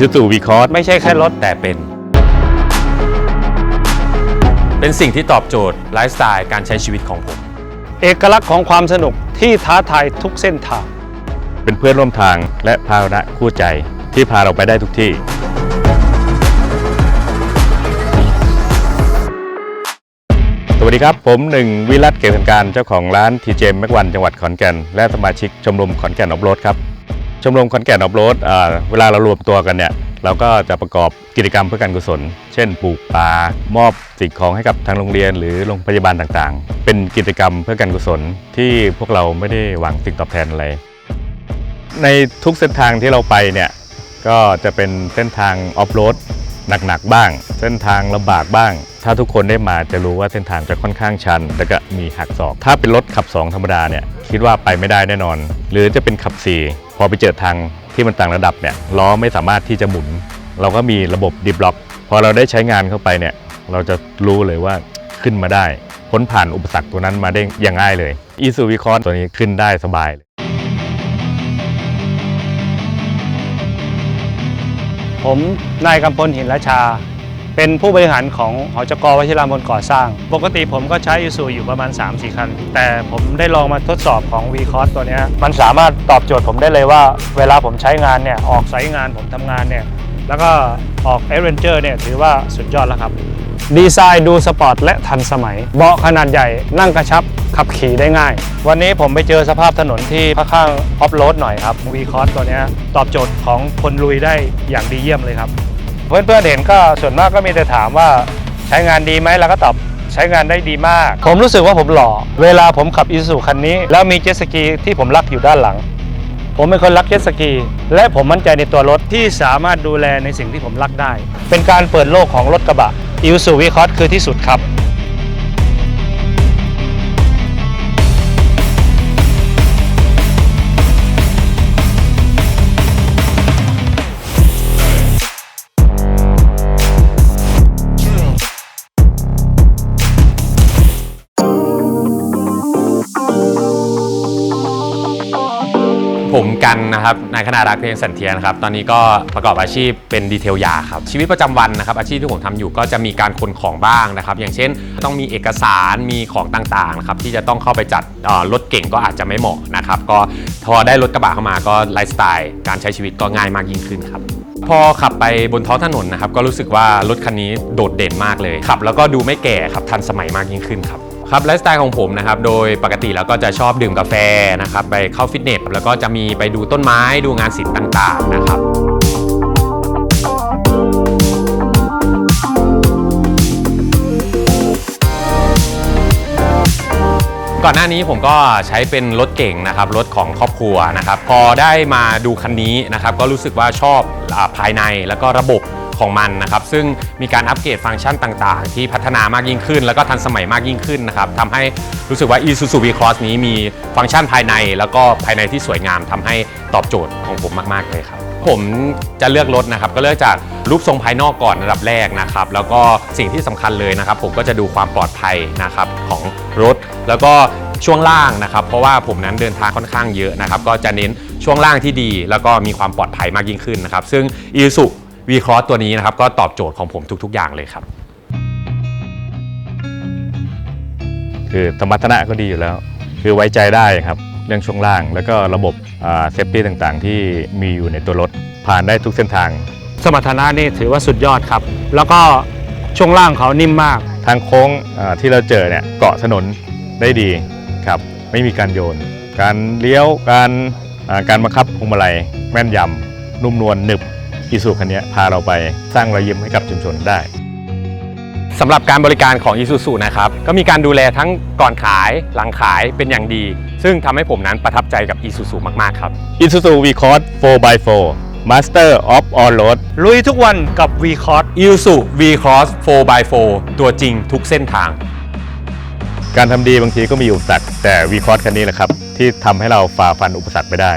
Isuzu V-Cross ไม่ใช่แค่รถแต่เป็น เป็นสิ่งที่ตอบโจทย์ไลฟ์สไตล์การใช้ชีวิตของผม เอกลักษณ์ของความสนุกที่ท้าทายทุกเส้นทาง เป็นเพื่อนร่วมทางและพาหนะคู่ใจที่พาเราไปได้ทุกที่ สวัสดีครับ ผมหนึ่งวิรัตเกษมการเจ้าของร้านทีเจมแม็กวันจังหวัดขอนแก่น และสมาชิกชมรมขอนแก่นออฟโรดครับ ชมรมขอนแก่นออฟโรดเวลาเรารวมตัวกันเนี่ยเราก็จะประกอบกิจกรรมเพื่อการกุศล เช่น ปลูกป่ามอบสิ่งของให้กับทางโรงเรียนหรือโรงพยาบาลต่างๆ เป็นกิจกรรมเพื่อการกุศลที่พวกเราไม่ได้หวังสิ่งตอบแทนอะไร ในทุกเส้นทางที่เราไปเนี่ยก็จะเป็นเส้นทางออฟโรดหนักๆบ้าง เส้นทางลำบากบ้าง ถ้าทุกคนได้มาจะรู้ว่าเส้นทางจะค่อนข้างชัน แล้วก็มีหักศอก ถ้าเป็นรถขับ 2 ธรรมดาเนี่ยคิดว่าไปไม่ได้แน่นอน หรือจะเป็นขับ4 อไปเจอทางที่มันต่างระดับเนี่ยล้อไม่สามารถที่จะหมุน เราก็มีระบบดิบล็อกพอเราได้ใช้งานเข้าไปเนี่ยเราจะรู้เลยว่าขึ้นมาได้พ้นผ่านอุปสรรคตัวนั้นมาได้อย่างง่ายเลย e s u v i c o n ตัวนี้ขึ้นได้สบายเลยผมนายกำพลหินราชา เป็นผู้บริหารของหอจกวชิรามนก่อสร้าง ปกติผมก็ใช้ยูซูอยู่ประมาณ 3-4 คัน แต่ผมได้ลองมาทดสอบของ v c o s ตัวนี้มันสามารถตอบโจทย์ผมได้เลยว่า เวลาผมใช้งานเนี่ย ออกไซต์งานผมทำงานเนี่ย แล้วก็ออกเอเวนเจอร์เนี่ยถือว่าสุดยอดแล้วครับ ดีไซน์ดูสปอร์ตและทันสมัย เบาะขนาดใหญ่นั่งกระชับขับขี่ได้ง่าย วันนี้ผมไปเจอสภาพถนนที่ค่อนข้างออฟโรดหน่อยครับ v c o s ตัวนี้ตอบโจทย์ของคนลุยได้อย่างดีเยี่ยมเลยครับ เพื่อนๆเห็นก็ส่วนมากก็มีแต่ถามว่าใช้งานดีไหมเราก็ตอบใช้งานได้ดีมาก ผมรู้สึกว่าผมหล่อ เวลาผมขับอีซูคันนี้ แล้วมีเจ็ตสกีที่ผมรักอยู่ด้านหลัง ผมเป็นคนรักเจ็ตสกี และผมมั่นใจในตัวรถที่สามารถดูแลในสิ่งที่ผมรักได้ เป็นการเปิดโลกของรถกระบะอีซูวีคอสคือที่สุดครับ ผมกันนะครับนายคณารักษ์เพียงสันเทียนครับ ตอนนี้ก็ประกอบอาชีพเป็นดีเทลยาครับ ชีวิตประจำวันนะครับ อาชีพที่ผมทำอยู่ก็จะมีการขนของบ้างนะครับ อย่างเช่น ต้องมีเอกสาร มีของต่างๆนะครับ ที่จะต้องเข้าไปจัดรถเก่งก็อาจจะไม่เหมาะนะครับ ก็พอได้รถกระบะเข้ามาก็ไลฟ์สไตล์ การใช้ชีวิตก็ง่ายมากยิ่งขึ้นครับพอขับไปบนท้องถนนนะครับ ก็รู้สึกว่ารถคันนี้โดดเด่นมากเลยขับ แล้วก็ดูไม่แก่ครับทันสมัยมากยิ่งขึ้นครับครับไลฟ์สไตล์ของผมนะครับ โดยปกติแล้วก็จะชอบดื่มกาแฟนะครับ ไปเข้าฟิตเนส แล้วก็จะมีไปดูต้นไม้ดูงานศิลป์ต่างๆนะครับก่อนหน้านี้ผมก็ใช้เป็นรถเก่งนะครับรถของครอบครัวนะครับ พอได้มาดูคันนี้นะครับ ก็รู้สึกว่าชอบอภายในแล้วก็ระบบ ของมันนะครับ ซึ่งมีการอัปเกรดฟังก์ชันต่างๆ ที่พัฒนามากยิ่งขึ้น แล้วก็ทันสมัยมากยิ่งขึ้นนะครับทำให้รู้สึกว่า Isuzu V-Cross นี้มีฟังก์ชันภายใน แล้วก็ภายในที่สวยงามทำให้ตอบโจทย์ของผมมากๆเลยครับผมจะเลือกรถนะครับก็เลือกจากรูปทรงภายนอกก่อนอันดับแรกนะครับ แล้วก็สิ่งที่สำคัญเลยนะครับ ผมก็จะดูความปลอดภัยนะครับของรถ แล้วก็ช่วงล่างนะครับ เพราะว่าผมนั้นเดินทางค่อนข้างเยอะนะครับ ก็จะเน้นช่วงล่างที่ดี แล้วก็มีความปลอดภัยมากยิ่งขึ้นนะครับ ซึ่ง Isuzu V-Cross ตัวนี้นะครับก็ตอบโจทย์ของผมทุก ๆ อย่างเลยครับ คือสมรรถนะก็ดีอยู่แล้ว คือไว้ใจได้ครับ เรื่องช่วงล่าง แล้วก็ระบบเซฟตี้ต่างๆ ที่มีอยู่ในตัวรถผ่านได้ทุกเส้นทาง สมรรถนะนี่ถือว่าสุดยอดครับ แล้วก็ช่วงล่างเขานิ่มมาก ทางโค้งอ่าที่เราเจอเนี่ยเกาะถนนได้ดีครับ ไม่มีการโยน การเลี้ยวการอ่าการบังคับพวงมาลัยแม่นยำนุ่มนวลหนึบ อีซูคันนี้พาเราไปสร้างรอยยิ้มให้กับชุมชนได้สำหรับการบริการของ Isuzu นะครับ ก็มีการดูแลทั้งก่อนขายหลังขายเป็นอย่างดี ซึ่งทำให้ผมนั้นประทับใจกับ Isuzu มาก ๆ ครับ Isuzu V-Cross 4x4 Master of All Road ลุยทุกวันกับ v c o s Isuzu V-Cross 4x4 ตัวจริงทุกเส้นทาง การทำดีบางทีก็มีอุปสรรคแต่ V-Cross คันนี้แหละครับ ที่ทำให้เราฝ่าฟันอุปสรรคไปได้